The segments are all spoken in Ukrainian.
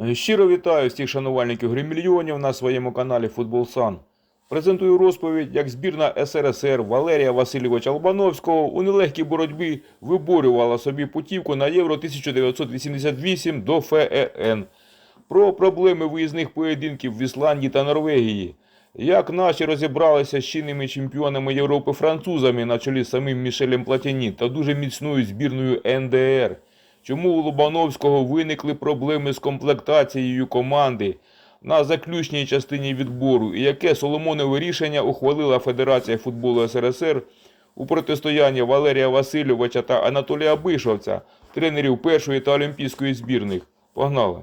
Е, Щиро вітаю всіх шанувальників гри мільйонів на своєму каналі Футбол Сан. Презентую розповідь, як збірна СРСР Валерія Васильовича Лобановського у нелегкій боротьбі виборювала собі путівку на Євро 1988 до ФЕН. Про проблеми виїзних поєдинків в Ісландії та Норвегії. Як наші розібралися з чинними чемпіонами Європи французами на чолі з самим Мішелем Платіні та дуже міцною збірною НДР. Чому у Лобановського виникли проблеми з комплектацією команди на заключній частині відбору і яке Соломонове рішення ухвалила Федерація футболу СРСР у протистоянні Валерія Васильовича та Анатолія Бишовця, тренерів першої та олімпійської збірних. Погнали!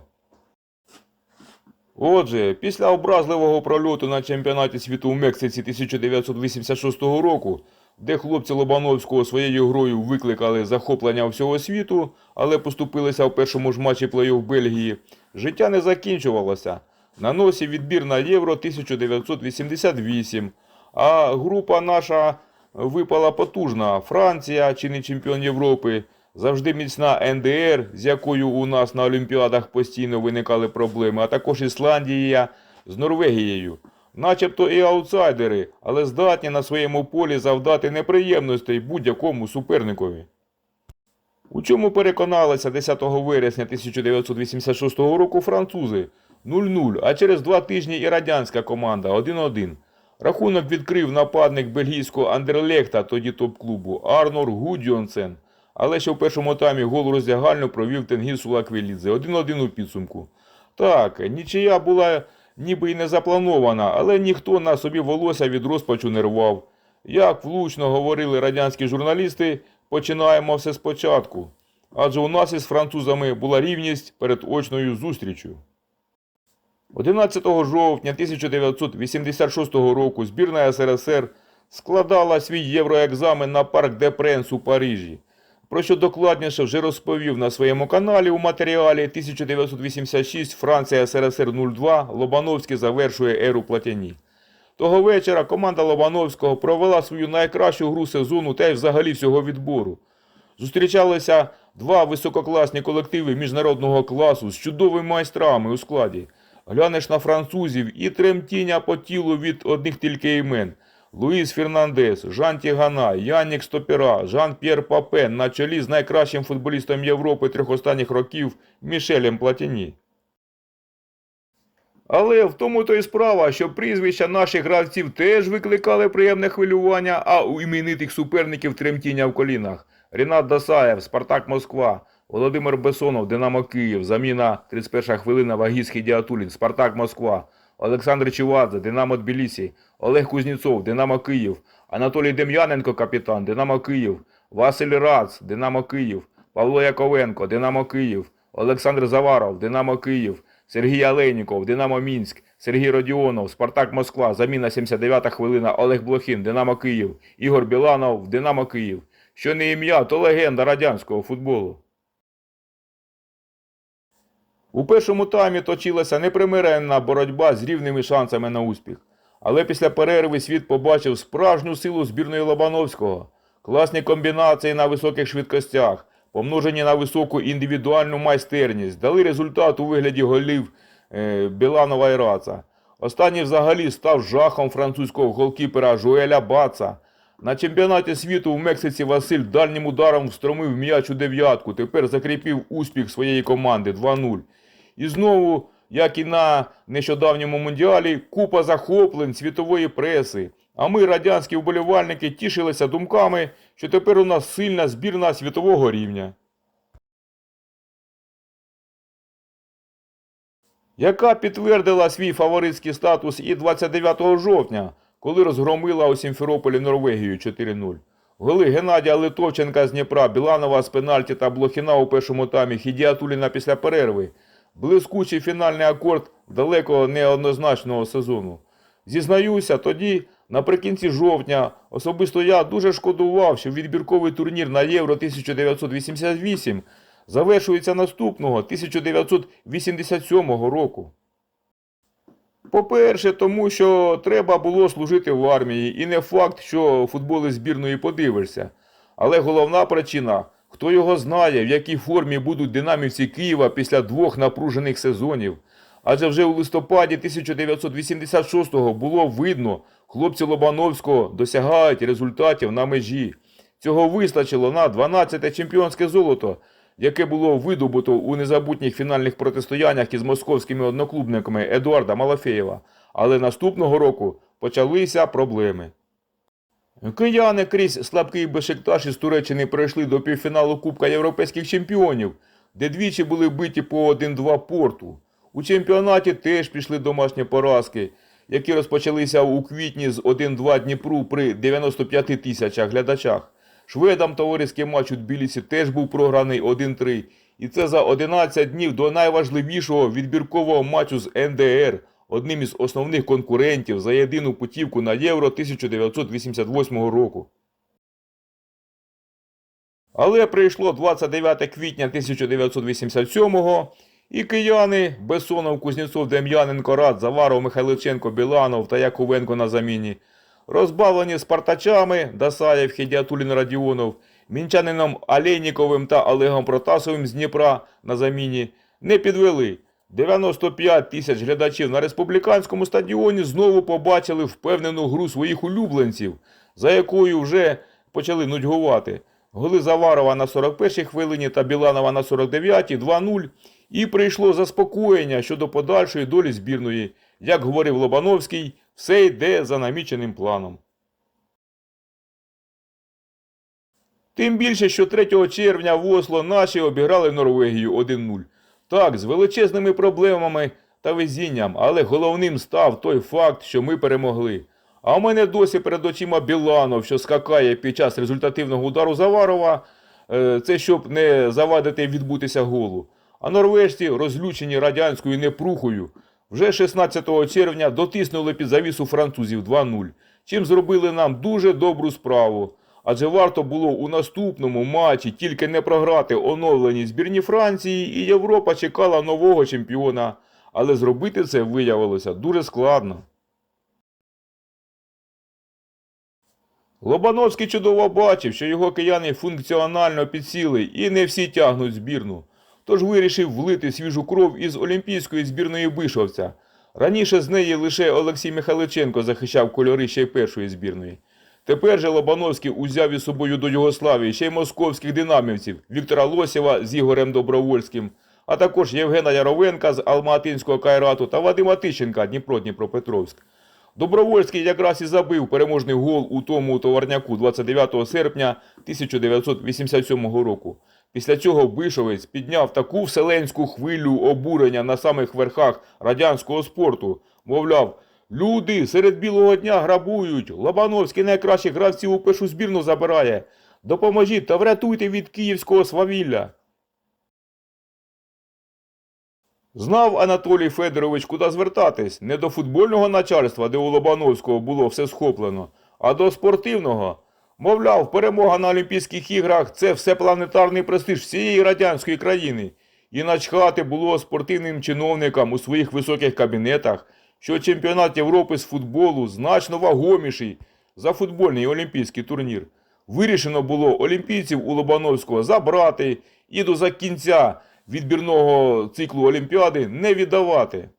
Отже, після образливого прольоту на чемпіонаті світу в Мексиці 1986 року, де хлопці Лобановського своєю грою викликали захоплення всього світу, але поступилися в першому ж матчі плей-офф Бельгії, життя не закінчувалося. На носі відбір на Євро 1988, а група наша випала потужна. Франція, чинний чемпіон Європи, завжди міцна НДР, з якою у нас на Олімпіадах постійно виникали проблеми, а також Ісландія з Норвегією. Начебто і аутсайдери, але здатні на своєму полі завдати неприємностей будь-якому суперникові. У чому переконалися 10 вересня 1986 року французи 0-0, а через два тижні і радянська команда 1-1. Рахунок відкрив нападник бельгійського Андерлехта, тоді топ-клубу Арнор Гудьонсен. Але ще в першому таймі гол роздягальну провів Тенгіз Улаквелідзе 1-1 у підсумку. Так, нічия була ніби й не запланована, але ніхто на собі волосся від розпачу не рвав. Як влучно говорили радянські журналісти, починаємо все спочатку. Адже у нас із французами була рівність перед очною зустрічю. 11 жовтня 1986 року збірна СРСР складала свій євроекзамен на парк де Пренс у Парижі. Про що докладніше вже розповів на своєму каналі у матеріалі 1986 Франція СРСР 02 Лобановський завершує еру Платяні. Того вечора команда Лобановського провела свою найкращу гру сезону та й взагалі всього відбору. Зустрічалися два висококласні колективи міжнародного класу з чудовими майстрами у складі. Глянеш на французів і тремтіння по тілу від одних тільки імен. Луїс Фернандес, Жан Тігана, Яннік Стопера, Жан-П'єр Папен на чолі з найкращим футболістом Європи трьох останніх років Мішелем Платіні. Але в тому то й справа, що прізвища наших гравців теж викликали приємне хвилювання, а у іменитих суперників тремтіння в колінах. Рінат Дасаєв, Спартак Москва, Володимир Бесонов, Динамо Київ, заміна 31 хвилина Вагіцький Діатулін, Спартак Москва, Олександр Чивадзе, Динамо Тбілісі, Олег Кузнєцов, Динамо Київ, Анатолій Дем'яненко, капітан, Динамо Київ, Василь Рац, Динамо Київ, Павло Яковенко, Динамо Київ, Олександр Заваров, Динамо Київ, Сергій Алейніков, Динамо Мінськ, Сергій Родіонов, Спартак Москва, заміна 79-та хвилина, Олег Блохін, Динамо Київ, Ігор Біланов, Динамо Київ. Що не ім'я, то легенда радянського футболу. У першому таймі точилася непримиренна боротьба з рівними шансами на успіх. Але після перерви світ побачив справжню силу збірної Лобановського. Класні комбінації на високих швидкостях, помножені на високу індивідуальну майстерність, дали результат у вигляді голів е, Біланова і Раца. Останній взагалі став жахом французького голкіпера Жуеля Баца. На чемпіонаті світу в Мексиці Василь дальнім ударом встромив м'яч у дев'ятку, тепер закріпив успіх своєї команди 2-0. І знову, як і на нещодавньому мундіалі, купа захоплень світової преси. А ми, радянські вболівальники, тішилися думками, що тепер у нас сильна збірна світового рівня. Яка підтвердила свій фаворитський статус і 29 жовтня, коли розгромила у Сімферополі Норвегію 4-0. Голи Геннадія Литовченка з Дніпра, Біланова з пенальті та Блохіна у першому таймі, Хідіатуліна після перерви. Блискучий фінальний акорд далеко неоднозначного сезону. Зізнаюся, тоді, наприкінці жовтня, особисто я дуже шкодував, що відбірковий турнір на Євро 1988 завершується наступного 1987 року. По-перше, тому що треба було служити в армії, і не факт, що футболи збірної подивишся. Але головна причина Хто його знає, в якій формі будуть динамівці Києва після двох напружених сезонів. Адже вже у листопаді 1986-го було видно, хлопці Лобановського досягають результатів на межі. Цього вистачило на 12-те чемпіонське золото, яке було видобуто у незабутніх фінальних протистояннях із московськими одноклубниками Едуарда Малафеєва. Але наступного року почалися проблеми. Кияни крізь слабкий Бешикташ із Туреччини пройшли до півфіналу Кубка Європейських чемпіонів, де двічі були биті по 1-2 порту. У чемпіонаті теж пішли домашні поразки, які розпочалися у квітні з 1-2 Дніпру при 95 тисячах глядачах. Шведам товариський матч у Тбілісі теж був програний 1-3. І це за 11 днів до найважливішого відбіркового матчу з НДР, одним із основних конкурентів за єдину путівку на Євро 1988 року. Але прийшло 29 квітня 1987-го, і кияни Бесонов, Кузнєцов, Дем'яненко, Рад, Заваров, Михайличенко, Біланов та Яковенко на заміні, розбавлені спартачами Дасаєв, Хедіатулін, Радіонов, мінчанином Алейніковим та Олегом Протасовим з Дніпра на заміні, не підвели. 95 тисяч глядачів на республіканському стадіоні знову побачили впевнену гру своїх улюбленців, за якою вже почали нудьгувати. Голи Заварова на 41-й хвилині та Біланова на 49-й 2-0. І прийшло заспокоєння щодо подальшої долі збірної. Як говорив Лобановський, все йде за наміченим планом. Тим більше, що 3 червня в Осло наші обіграли Норвегію 1-0. Так, з величезними проблемами та везінням, але головним став той факт, що ми перемогли. А у мене досі перед очима Біланов, що скакає під час результативного удару Заварова, е, це щоб не завадити відбутися голу. А норвежці, розлючені радянською непрухою, вже 16 червня дотиснули під завісу французів 2-0, чим зробили нам дуже добру справу. Адже варто було у наступному матчі тільки не програти оновлені збірні Франції, і Європа чекала нового чемпіона. Але зробити це виявилося дуже складно. Лобановський чудово бачив, що його кияни функціонально підсіли і не всі тягнуть збірну. Тож вирішив влити свіжу кров із олімпійської збірної Бишовця. Раніше з неї лише Олексій Михайличенко захищав кольори ще й першої збірної. Тепер же Лобановський узяв із собою до Югославії ще й московських динамівців Віктора Лосєва з Ігорем Добровольським, а також Євгена Яровенка з Алматинського Кайрату та Вадима Тищенка Дніпро-Дніпропетровськ. Добровольський якраз і забив переможний гол у тому товарняку 29 серпня 1987 року. Після цього Бишовець підняв таку вселенську хвилю обурення на самих верхах радянського спорту. Мовляв, люди серед білого дня грабують, Лобановський найкращих гравців у першу збірну забирає. Допоможіть та врятуйте від київського свавілля. Знав Анатолій Федорович, куди звертатись. Не до футбольного начальства, де у Лобановського було все схоплено, а до спортивного. Мовляв, перемога на Олімпійських іграх це всепланетарний престиж всієї радянської країни. І начхати було спортивним чиновникам у своїх високих кабінетах, що чемпіонат Європи з футболу значно вагоміший за футбольний олімпійський турнір. Вирішено було олімпійців у Лобановського забрати і до закінця відбірного циклу Олімпіади не віддавати.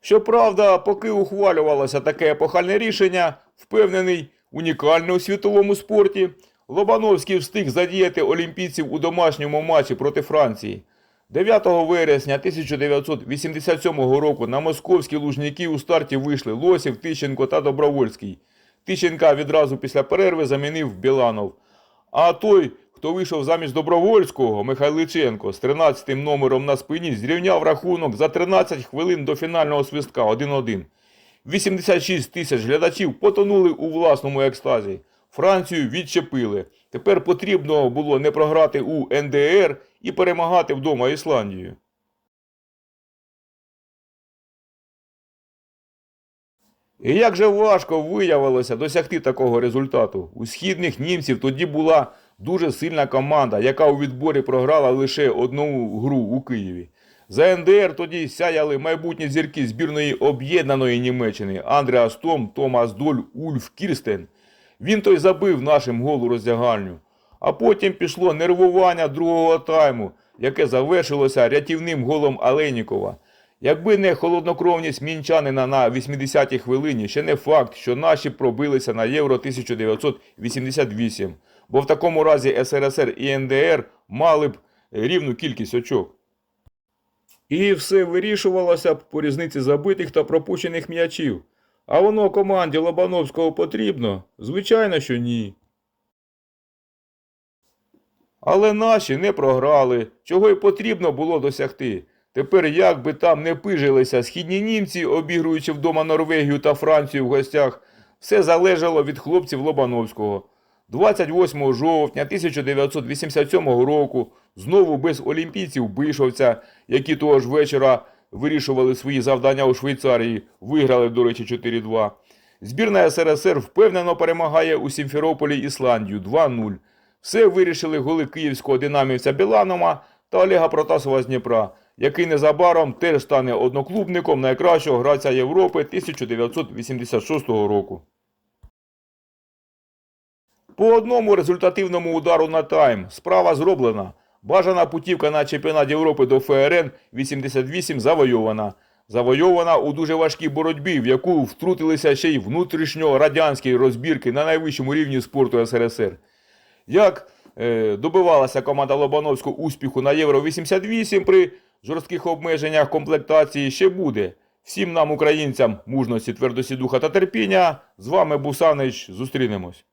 Щоправда, поки ухвалювалося таке епохальне рішення, впевнений, унікальне у світовому спорті, Лобановський встиг задіяти олімпійців у домашньому матчі проти Франції. 9 вересня 1987 року на московські лужники у старті вийшли Лосів, Тищенко та Добровольський. Тищенка відразу після перерви замінив Біланов. А той, хто вийшов замість Добровольського, Михайличенко, з 13-м номером на спині, зрівняв рахунок за 13 хвилин до фінального свистка 1-1. 86 тисяч глядачів потонули у власному екстазі. Францію відчепили. Тепер потрібно було не програти у НДР і перемагати вдома Ісландію. І як же важко виявилося досягти такого результату. У східних німців тоді була дуже сильна команда, яка у відборі програла лише одну гру у Києві. За НДР тоді сяяли майбутні зірки збірної об'єднаної Німеччини Андреас Том, Томас Доль, Ульф Кірстен. Він той забив нашим гол у роздягальню. А потім пішло нервування другого тайму, яке завершилося рятівним голом Алейнікова. Якби не холоднокровність мінчанина на 80-й хвилині, ще не факт, що наші пробилися на Євро 1988, бо в такому разі СРСР і НДР мали б рівну кількість очок. І все вирішувалося б по різниці забитих та пропущених м'ячів. А воно команді Лобановського потрібно? Звичайно, що ні. Але наші не програли, чого й потрібно було досягти. Тепер як би там не пижилися східні німці, обігруючи вдома Норвегію та Францію в гостях, все залежало від хлопців Лобановського. 28 жовтня 1987 року, знову без олімпійців Бишовця, які того ж вечора вирішували свої завдання у Швейцарії, виграли, до речі, 4-2. Збірна СРСР впевнено перемагає у Сімферополі Ісландію 2-0. Все вирішили голи київського динамівця Біланова та Олега Протасова з Дніпра, який незабаром теж стане одноклубником найкращого гравця Європи 1986 року. По одному результативному удару на тайм справа зроблена. Бажана путівка на чемпіонат Європи до ФРН 88 завойована. Завойована у дуже важкій боротьбі, в яку втрутилися ще й внутрішньорадянські розбірки на найвищому рівні спорту СРСР. Як е, добивалася команда Лобановського успіху на Євро 88 при жорстких обмеженнях комплектації, ще буде. Всім нам, українцям, мужності, твердості духа та терпіння. З вами Бусанич. Зустрінемось.